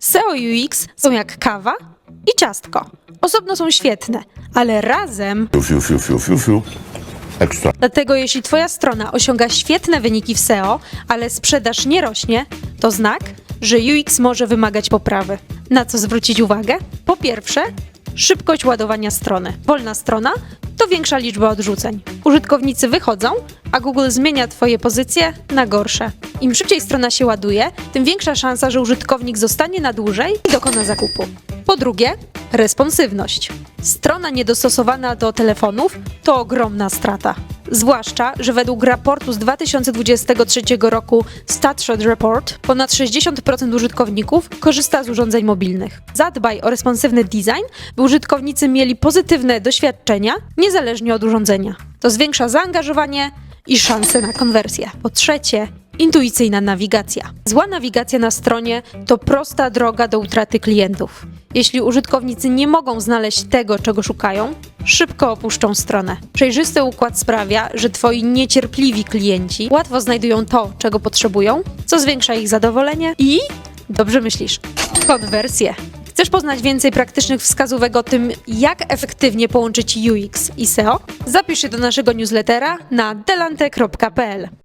SEO i UX są jak kawa i ciastko. Osobno są świetne, ale razem Fiu, fiu, fiu, fiu, fiu, fiu. Ekstra. Dlatego jeśli Twoja strona osiąga świetne wyniki w SEO, ale sprzedaż nie rośnie, to znak, że UX może wymagać poprawy. Na co zwrócić uwagę? Po pierwsze, szybkość ładowania strony. Wolna strona to większa liczba odrzuceń. Użytkownicy wychodzą, a Google zmienia Twoje pozycje na gorsze. Im szybciej strona się ładuje, tym większa szansa, że użytkownik zostanie na dłużej i dokona zakupu. Po drugie, responsywność. Strona niedostosowana do telefonów to ogromna strata. Zwłaszcza, że według raportu z 2023 roku StatShot Report ponad 60% użytkowników korzysta z urządzeń mobilnych. Zadbaj o responsywny design, by użytkownicy mieli pozytywne doświadczenia niezależnie od urządzenia. To zwiększa zaangażowanie i szanse na konwersję. Po trzecie, intuicyjna nawigacja. Zła nawigacja na stronie to prosta droga do utraty klientów. Jeśli użytkownicy nie mogą znaleźć tego, czego szukają, szybko opuszczą stronę. Przejrzysty układ sprawia, że twoi niecierpliwi klienci łatwo znajdują to, czego potrzebują, co zwiększa ich zadowolenie i dobrze myślisz, konwersję. Chcesz poznać więcej praktycznych wskazówek o tym, jak efektywnie połączyć UX i SEO? Zapisz się do naszego newslettera na delante.pl.